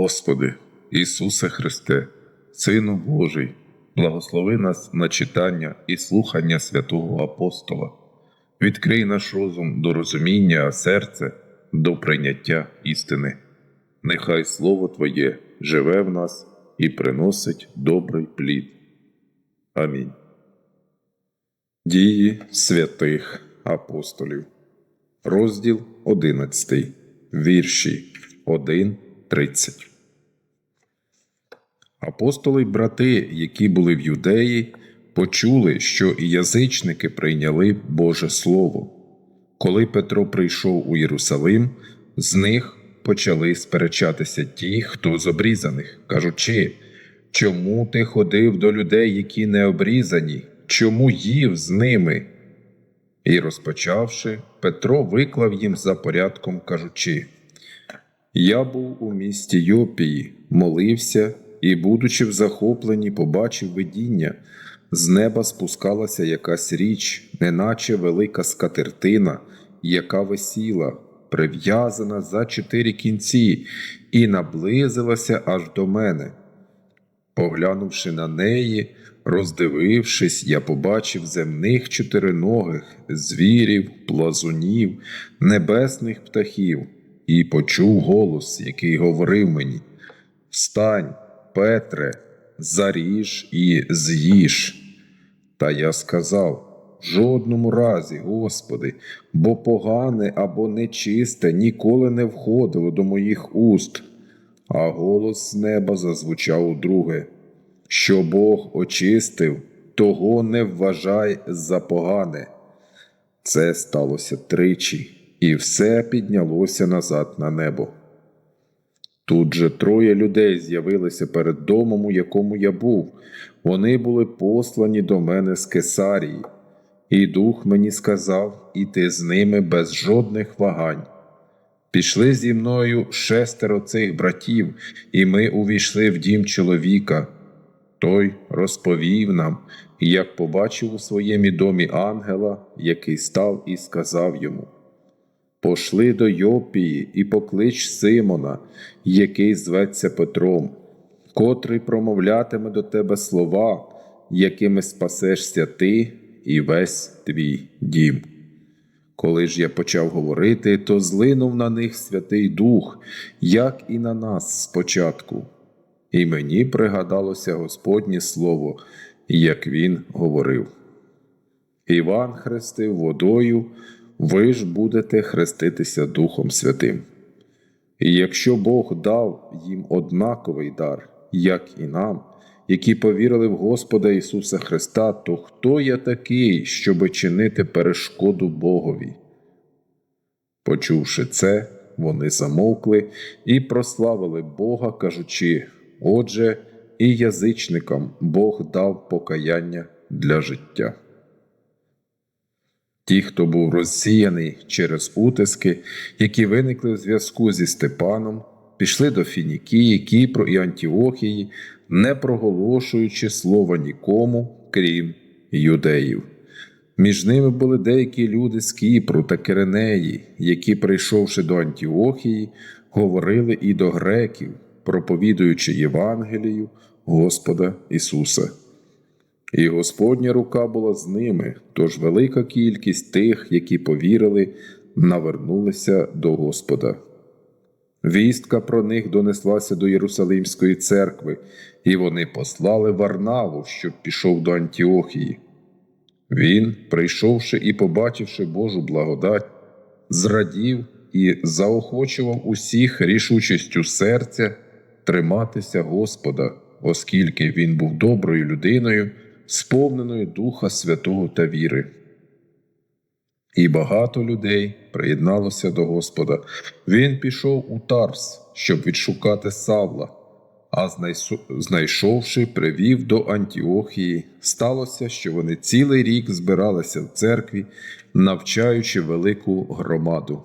Господи, Ісусе Христе, Сину Божий, благослови нас на читання і слухання святого Апостола. Відкрий наш розум до розуміння, а серце до прийняття істини. Нехай Слово Твоє живе в нас і приносить добрий плід. Амінь. Дії святих апостолів. Розділ 11. Вірші 1.30. Апостоли й брати, які були в юдеї, почули, що і язичники прийняли Боже Слово. Коли Петро прийшов у Єрусалим, з них почали сперечатися ті, хто з обрізаних, кажучи, чому ти ходив до людей, які не обрізані, чому їв з ними? І розпочавши, Петро виклав їм за порядком, кажучи: Я був у місті Йопії, молився і, будучи в захопленні, побачив видіння. З неба спускалася якась річ, неначе велика скатертина, яка висіла, прив'язана за чотири кінці, і наблизилася аж до мене. Поглянувши на неї, роздивившись, я побачив земних чотириногих, звірів, плазунів, небесних птахів, і почув голос, який говорив мені: Встань, Петре, заріж і з'їж. Та я сказав: жодному разі, Господи, бо погане або нечисте ніколи не входило до моїх уст. А голос з неба зазвучав удруге, що Бог очистив, того не вважай за погане. Це сталося тричі, і все піднялося назад на небо. Тут же троє людей з'явилися перед домом, у якому я був. Вони були послані до мене з Кесарії, і дух мені сказав іти з ними без жодних вагань. Пішли зі мною шестеро цих братів, і ми увійшли в дім чоловіка. Той розповів нам, як побачив у своєму домі ангела, який став і сказав йому: Пошли до Йопії і поклич Симона, який зветься Петром, котрий промовлятиме до тебе слова, якими спасешся ти і весь твій дім. Коли ж я почав говорити, то злинув на них Святий Дух, як і на нас спочатку. І мені пригадалося Господнє Слово, як він говорив. Іван хрестив водою, ви ж будете хреститися Духом Святим. І якщо Бог дав їм однаковий дар, як і нам, які повірили в Господа Ісуса Христа, то хто я такий, щоби чинити перешкоду Богові? Почувши це, вони замовкли і прославили Бога, кажучи: Отже, і язичникам Бог дав покаяння для життя. Ті, хто був розсіяний через утиски, які виникли в зв'язку зі Степаном, пішли до Фінікії, Кіпру і Антіохії, не проголошуючи слова нікому, крім юдеїв. Між ними були деякі люди з Кіпру та Киренеї, які, прийшовши до Антіохії, говорили і до греків, проповідуючи Євангелію Господа Ісуса. І Господня рука була з ними, тож велика кількість тих, які повірили, навернулися до Господа. Вістка про них донеслася до Єрусалимської церкви, і вони послали Варнаву, щоб пішов до Антіохії. Він, прийшовши і побачивши Божу благодать, зрадів і заохочував усіх рішучістю серця триматися Господа, оскільки він був доброю людиною, сповненою Духа Святого та віри. І багато людей приєдналося до Господа. Він пішов у Тарс, щоб відшукати Савла, а знайшовши, привів до Антіохії. Сталося, що вони цілий рік збиралися в церкві, навчаючи велику громаду.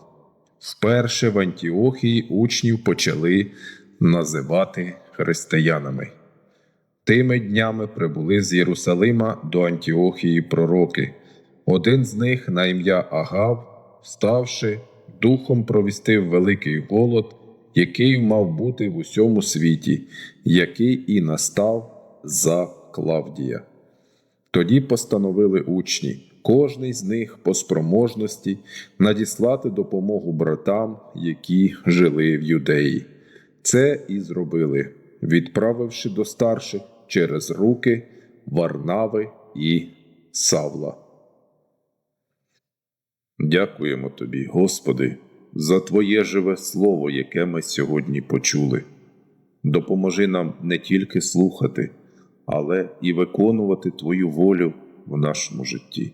Вперше в Антіохії учнів почали називати християнами. Тими днями прибули з Єрусалима до Антіохії пророки. Один з них, на ім'я Агав, вставши, духом провістив великий голод який мав бути в усьому світі, який і настав за Клавдія. Тоді постановили учні, кожний з них по спроможності надіслати допомогу братам, які жили в юдеї. Це і зробили, відправивши до старших через руки Варнави і Савла. Дякуємо тобі, Господи, за Твоє живе слово, яке ми сьогодні почули. Допоможи нам не тільки слухати, але і виконувати Твою волю в нашому житті.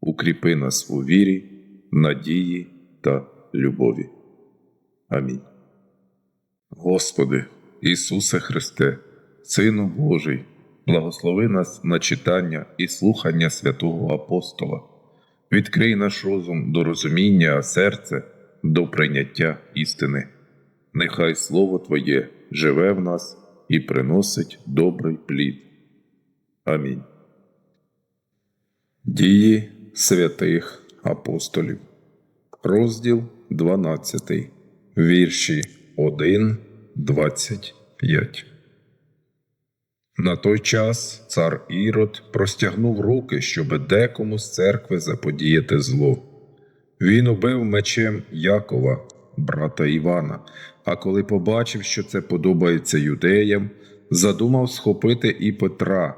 Укріпи нас у вірі, надії та любові. Амінь. Господи, Ісусе Христе, Сину Божий, благослови нас на читання і слухання святого Апостола. Відкрий наш розум до розуміння, а серце до прийняття істини. Нехай Слово Твоє живе в нас і приносить добрий плід. Амінь. Дії святих апостолів. Розділ 12. Вірші 1, 25. На той час цар Ірод простягнув руки, щоб декому з церкви заподіяти зло. Він убив мечем Якова, брата Івана, а коли побачив, що це подобається юдеям, задумав схопити і Петра.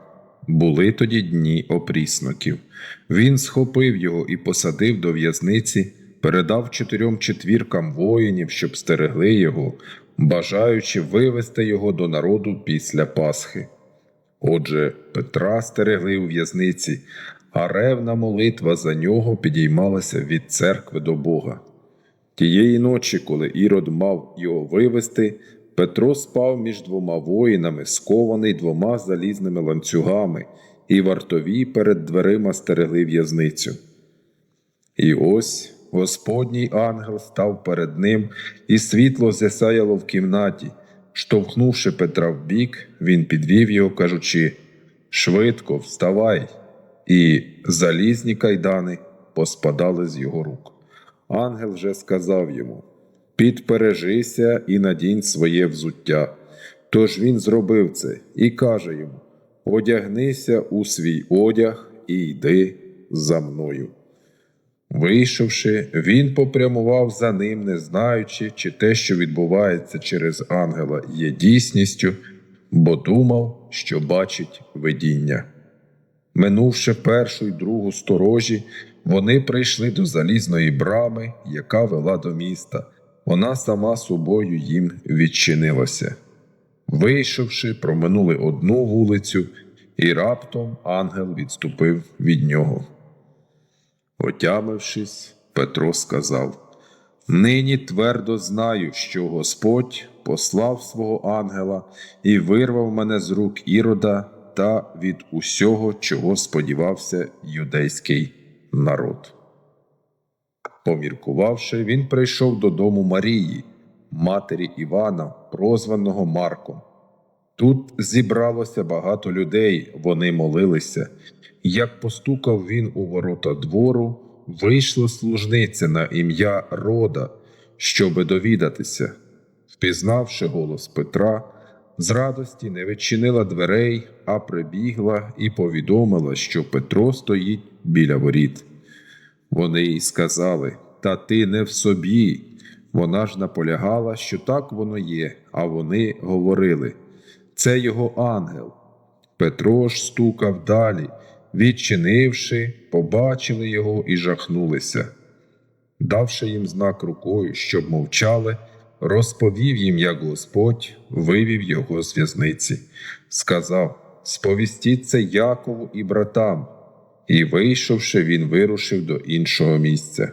Були тоді дні опрісноків. Він схопив його і посадив до в'язниці, передав чотирьом четвіркам воїнів, щоб стерегли його, бажаючи вивести його до народу після Пасхи. Отже, Петра стерегли у в'язниці, а ревна молитва за нього підіймалася від церкви до Бога. Тієї ночі, коли Ірод мав його вивести, Петро спав між двома воїнами, скований двома залізними ланцюгами, і вартові перед дверима стерегли в'язницю. І ось Господній ангел став перед ним, і світло засяяло в кімнаті. Штовхнувши Петра в бік, він підвів його, кажучи Швидко, вставай, і залізні кайдани поспадали з його рук. Ангел вже сказав йому Підпережися і надінь своє взуття. Тож він зробив це і каже йому Одягнися у свій одяг і йди за мною. Вийшовши, він попрямував за ним, не знаючи, чи те, що відбувається через ангела, є дійсністю, бо думав, що бачить видіння. Минувши першу й другу сторожі, вони прийшли до залізної брами, яка вела до міста. Вона сама собою їм відчинилася. Вийшовши, проминули одну вулицю, і раптом ангел відступив від нього. Отямившись, Петро сказав: Нині твердо знаю, що Господь послав свого ангела і вирвав мене з рук ірода та від усього, чого сподівався юдейський народ. Поміркувавши, він прийшов додому Марії, матері Івана, прозваного Марком. Тут зібралося багато людей, вони молилися. Як постукав він у ворота двору, вийшла служниця на ім'я Рода, щоби довідатися. Впізнавши голос Петра, з радості не відчинила дверей, а прибігла і повідомила, що Петро стоїть біля воріт. Вони їй сказали Та ти не в собі. Вона ж наполягала, що так воно є, а вони говорили це його ангел. Петро ж стукав далі, відчинивши, побачили його і жахнулися. Давши їм знак рукою, щоб мовчали, розповів їм, як Господь вивів його з в'язниці, сказав Сповістіть це Якову і братам. І, вийшовши, він вирушив до іншого місця.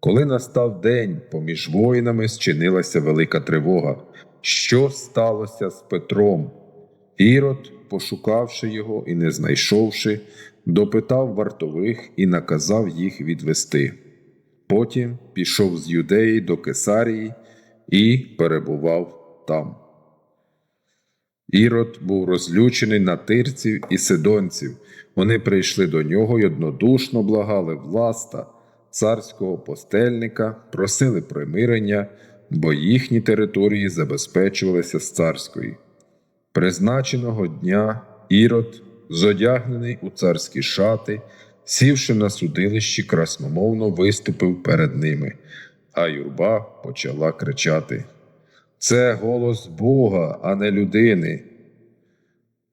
Коли настав день, поміж воїнами зчинилася велика тривога. Що сталося з Петром? Ірод, пошукавши його і не знайшовши, допитав вартових і наказав їх відвести. Потім пішов з юдеї до Кесарії і перебував там. Ірод був розлючений на тирців і сидонців. Вони прийшли до нього й однодушно благали власта, царського постельника, просили примирення, бо їхні території забезпечувалися з царської. Призначеного дня Ірод, зодягнений у царські шати, сівши на судилищі, красномовно виступив перед ними, а юрба почала кричати: Це голос Бога, а не людини.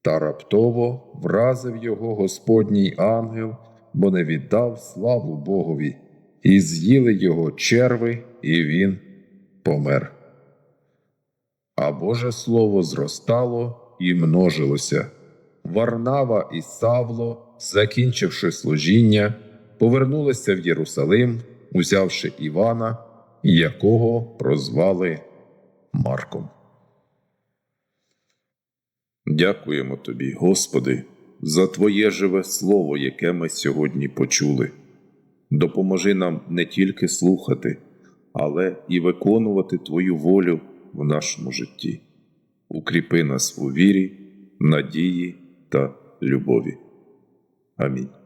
Та раптово вразив його Господній ангел, бо не віддав славу Богові, і з'їли його черви, і він помер. А Боже Слово зростало і множилося. Варнава і Савло, закінчивши служіння, повернулися в Єрусалим, узявши Івана, якого прозвали Марком. Дякуємо тобі, Господи, за Твоє живе Слово, яке ми сьогодні почули. Допоможи нам не тільки слухати, але і виконувати Твою волю в нашому житті. Укріпи нас у вірі, надії та любові. Амінь.